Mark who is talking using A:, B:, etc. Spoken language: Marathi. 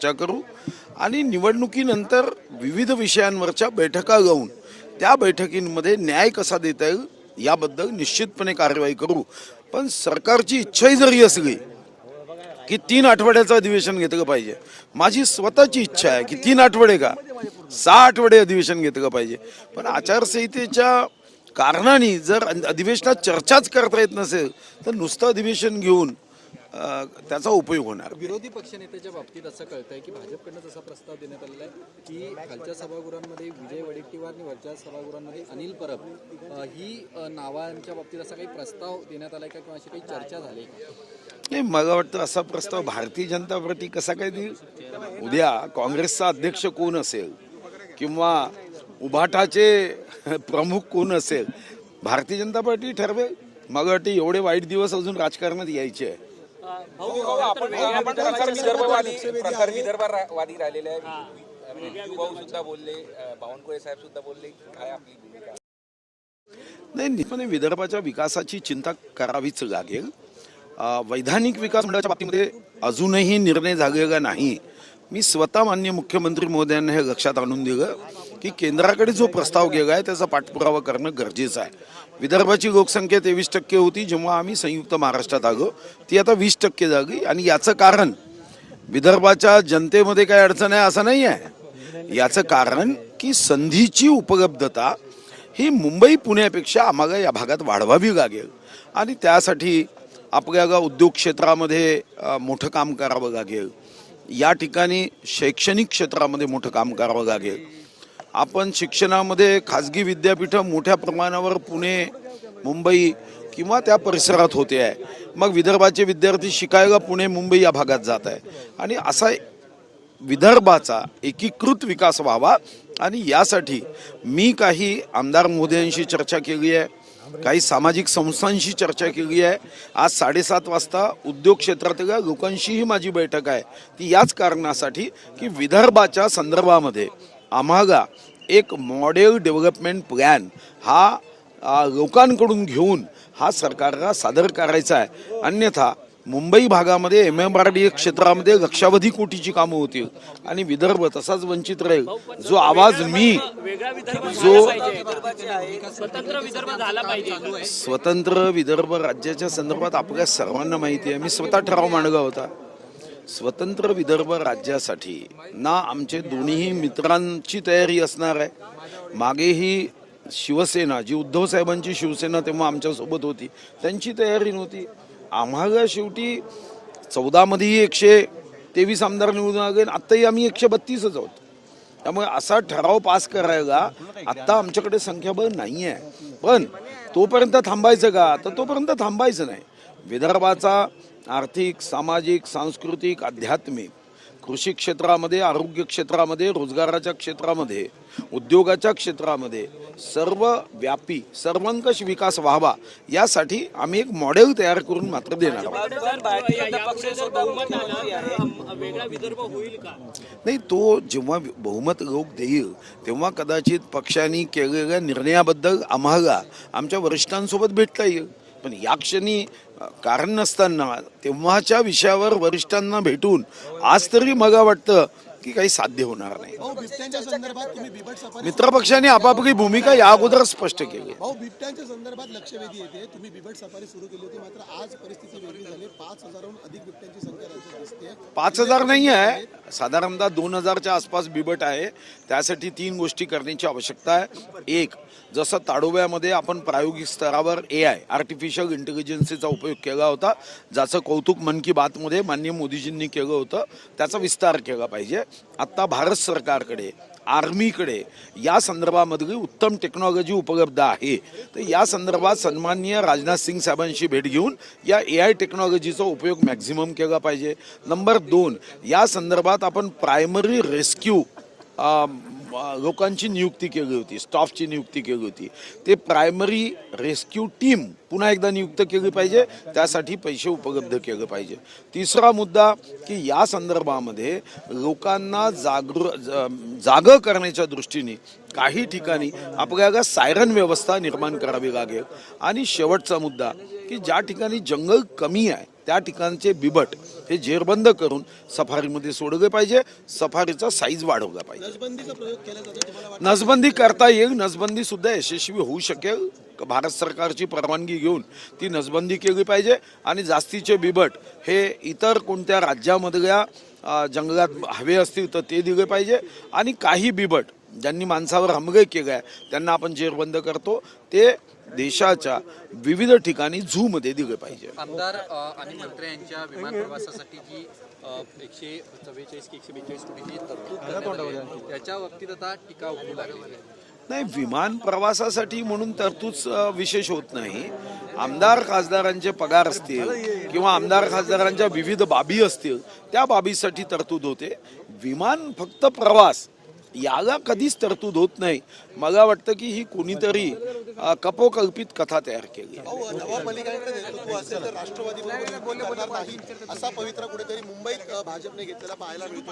A: चर्चा करू आणि निवडणुकीनंतर विविध विषयांवरच्या बैठका घेऊन त्या बैठकींमध्ये न्याय कसा देता येईल याबद्दल निश्चितपणे कारवाई करू. पण सरकारची इच्छाही जरी असली की तीन आठवड्याचं अधिवेशन घेतलं पाहिजे. माझी स्वतःची इच्छा आहे की तीन आठवडे का? सहा आठवडे अधिवेशन घेतलं पाहिजे. पण आचारसंहितेच्या कारणाने जर अधिवेशनात चर्चाच करता येत नसेल तर नुसतं अधिवेशन घेऊन त्याचा उपयोग होणार.
B: विरोधी पक्षनेत्याच्या बाबतीत असं कळतंय की भाजपकडनं तसा प्रस्ताव देण्यात आलेला आहे की खालच्या सभागृहांमध्ये विजय वडेट्टीवार आणि वरच्या सभागृहांमध्ये अनिल परब ही नावांच्या बाबतीत असा काही प्रस्ताव देण्यात आलाय का किंवा अशी काही चर्चा झाली आहे?
A: नाही मला वाटतं असा प्रस्ताव भारतीय जनता पार्टी कसा काय देईल? उद्या काँग्रेसचा अध्यक्ष कोण असेल? किंवा उभाटाचे प्रमुख कोण असेल? भारतीय जनता पार्टी ठरवेल. मला वाटतं एवढे वाईट दिवस अजून राजकारणात यायचे आहे
C: राहिलेले आहे. भाऊ सुद्धा बोलले बावनकुळे साहेब सुद्धा बोलले काय आपली भूमिका?
A: नाही निश्चितपणे विदर्भाच्या विकासाची चिंता करावीच लागेल. वैधानिक विकास मंडळाच्या बाबतीमध्ये अजूनही निर्णय झालेला नाही. मी स्वतः मान्य मुख्यमंत्री महोदयांना हे लक्षात आणून दिलं. की केंद्राकडे जो प्रस्ताव गेला आहे त्याचा पाठपुरावा करणं गरजेचं आहे. विदर्भाची लोकसंख्या तेवीस टक्के होती जेव्हा आम्ही संयुक्त महाराष्ट्रात आलो ती आता वीस टक्के झाली आणि याचं कारण विदर्भाच्या जनतेमध्ये काय अडचण आहे असं नाही आहे. याचं कारण की संधीची उपलब्धता ही मुंबई पुण्यापेक्षा आम्हाला या भागात वाढवावी लागेल. आणि त्यासाठी आपल्याला उद्योग क्षेत्रामध्ये मोठं काम करावं लागेल. या ठिकाणी शैक्षणिक क्षेत्रामध्ये मोठं काम करावं लागेल. आपण शिक्षणामध्ये खाजगी विद्यापीठं मोठ्या प्रमाणावर पुणे मुंबई किंवा त्या परिसरात होते आहे. मग विदर्भाचे विद्यार्थी शिकायला पुणे मुंबई या भागात जात आहे. आणि असा विदर्भाचा एकीकृत विकास व्हावा आणि यासाठी मी काही आमदार महोदयांशी चर्चा केली आहे काही सामाजिक संस्थांशी चर्चा केली आहे. आज साडेसात वाजता उद्योग क्षेत्रातल्या लोकांशीही माझी बैठक आहे. ती याच कारणासाठी की विदर्भाच्या संदर्भामध्ये आम्हाला एक मॉडेल डेव्हलपमेंट प्लॅन हा लोकांकडून घेऊन हा सरकारला सादर करायचा आहे. अन्यथा मुंबई भागामध्ये एम एम आर डी क्षेत्रामध्ये लक्षावधी कोटीची कामं होतील आणि विदर्भ तसाच वंचित राहील. जो आवाज मी जो
D: स्वतंत्र विदर्भ
A: राज्याच्या संदर्भात आपल्या सर्वांना माहिती आहे. मी स्वतः ठराव मांडला होता. स्वतंत्र विदर्भ राज्यासाठी ना आमचे दोन्ही मित्रांची तयारी असणार आहे. मागेही शिवसेना जी उद्धव साहेबांची शिवसेना तेव्हा आमच्यासोबत होती त्यांची तयारी नव्हती. आम्हाला शेवटी चौदामध्येही एकशे तेवीस आमदार निवडून आले आत्ताही आम्ही एकशे बत्तीसच आहोत. त्यामुळे असा ठराव पास करायला आत्ता आमच्याकडे संख्याबळ नाही आहे. पण तोपर्यंत थांबायचं का? तर तोपर्यंत थांबायचं नाही. विदर्भाचा आर्थिक सामाजिक सांस्कृतिक आध्यात्मिक कृषी क्षेत्रामध्ये आरोग्य क्षेत्रामध्ये रोजगाराच्या क्षेत्रामध्ये उद्योगाच्या क्षेत्रामध्ये सर्व व्यापी सर्वंकष विकास व्हावा यासाठी आम्ही एक मॉडेल तयार करून मात्र देणार आहोत. नाही तो जेव्हा बहुमत लोक देईल तेव्हा कदाचित पक्षांनी केलेल्या निर्णयाबद्दल आम्हाला आमच्या वरिष्ठांसोबत भेटता येईल. पण या क्षणी कारण नसताना तेव्हाच्या विषयावर वरिष्ठांना भेटून आज तरी मला वाटतं की काही साध्य होणार नाही. मित्रपक्षांनी आपापली भूमिका या अगोदर स्पष्ट केली. आहे.
E: भाऊ बिबट्यांच्या संदर्भात लक्षवेधी येते. तुम्ही बिबट सफारी सुरू केली होती मात्र आज परिस्थिती वेगळी झाली. पाच हजारहून अधिक बिबट्यांची संख्या राज्यात दिसते
A: पाच हजार नाही आहे. साधारणतः दोन हजारच्या आसपास बिबट आहे. त्यासाठी तीन गोष्टी करण्याची आवश्यकता आहे. एक जसं ताडोब्यामध्ये आपण प्रायोगिक स्तरावर ए आय आर्टिफिशियल इंटेलिजन्सीचा उपयोग केला होता ज्याचं कौतुक मन की बातमध्ये माननीय मोदीजींनी केलं होतं त्याचा विस्तार केला पाहिजे. आत्ता भारत सरकारकडे आर्मीकडे या संदर्भामधली उत्तम टेक्नॉलॉजी उपलब्ध आहे. तर या संदर्भात सन्माननीय राजनाथ सिंग साहेबांशी भेट घेऊन या ए आय टेक्नॉलॉजीचा उपयोग मॅक्झिमम केला पाहिजे. नंबर दोन या संदर्भात आपण प्रायमरी रेस्क्यू लोकांची नियुक्ती केली होती स्टाफची नियुक्ती केली होती. ते प्रायमरी रेस्क्यू टीम पुन्हा एकदा नियुक्त केली पाहिजे त्यासाठी पैसे उपलब्ध केले पाहिजे. तिसरा मुद्दा की या संदर्भामध्ये लोकांना जागृ जाग जागं करण्याच्या दृष्टीने काही ठिकाणी आपल्याला सायरन व्यवस्था निर्माण करावी लागेल. आणि शेवटचा मुद्दा की ज्या ठिकाणी जंगल कमी आहे त्या ठिकाणचे बिबट हे जेरबंद करून सफारीमध्ये सोडले पाहिजे. सफारीचा साईज वाढवला पाहिजे. नसबंदी करता येईल. नसबंदी सुद्धा यशस्वी होऊ शकेल. भारत सरकारची परवानगी घेऊन ती नसबंदी केली पाहिजे. आणि जास्तीचे बिबट हे इतर कोणत्या राज्यामधल्या जंगलात हवे असतील तर ते दिले पाहिजे. आणि काही बिबट ज्यांनी माणसावर हमले केले आहे त्यांना आपण जेरबंद करतो. ते देशाच्या विविध ठिकाणी झूमध्ये दिले पाहिजे.
B: आमदार आणि मंत्री यांच्या विमान प्रवासासाठी जी एकशे चव्वेचाळीस की एकशे बेचाळीस कोटीची तरतूद त्याच्या बाबतीत आता टीका लागली
A: नाही विमान प्रवासासाठी म्हणून तरतूद विशेष होत नाही. आमदार खासदारांचे पगार असतील किंवा आमदार खासदारांच्या विविध बाबी असतील त्या बाबीसाठी तरतूद होते. विमान फक्त प्रवास याला कधीच तरतूद होत नाही. मला वाटतं की ही कोणीतरी कपोकल्पित कथा तयार केली
E: राष्ट्रवादी असा पवित्रा कुठेतरी मुंबईत भाजपने घेतलेला पाहायला मिळतो